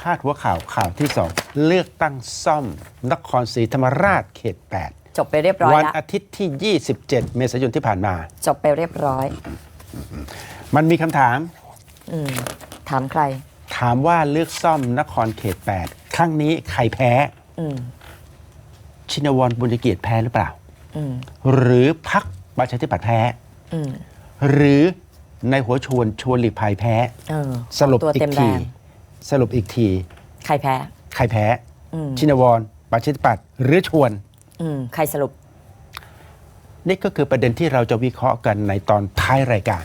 พาดหัวข่าวข่าวที่สองเลือกตั้งซ่อมนครศรีธรรมราชเขตจบไปเรียบร้อ8ยวันแล้วอาทิตย์ที่ 27 เมษายนที่ผ่านมา จบไปเรียบร้อย มันมีคำถามอืมถามใคร ถามว่าเลือกซ่อมนครเขต 8 ครั้งนี้ใครแพ้อืมชินวรบุญเกียรติแพ้หรือเปล่าอืมหรือพักประชาธิปัตย์แพ้อืมหรือในหัวชวนชวนหลีกภัยแพ้เออสรุปตัวอีเต็กมแรทีง สรุปอีกที ใครแพ้ ใครแพ้ อืม ชินวรประชาธิปัตย์หรือชวน อืมใครสรุป นี่ก็คือประเด็นที่เราจะวิเคราะห์กันในตอนท้ายรายการ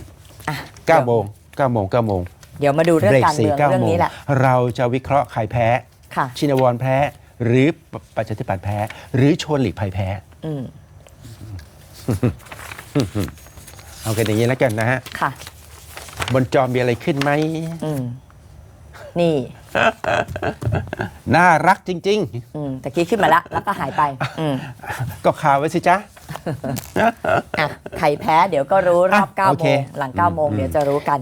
อะ9โมง9โมง9โมงเดี๋ยวมาดูเรื่องการเมืองเก้าเรื่อโมงงนี้แหละ เราจะวิเคราะห์ใครแพ้ ค่ะ ชินวรแพ้ หรือประชาธิปัตย์แพ้ หรือชวนหลีกภัยแพ้ อืมเอากันอย่างนี้แล้วกันนะฮะ ค่ะ บนจอมีอะไรขึ้นไหม อืม นี่ น่ารักจริง อืมตะกี้ขึ้นมาละ แล้วก็หายไป อืมๆ ก็ข่าวไว้สิจ๊ะ อะใครแพ้เดี๋ยวก็รู้รอบอะ9โอโมเค งหลัง9โมงเดี๋ยวจะรู้กัน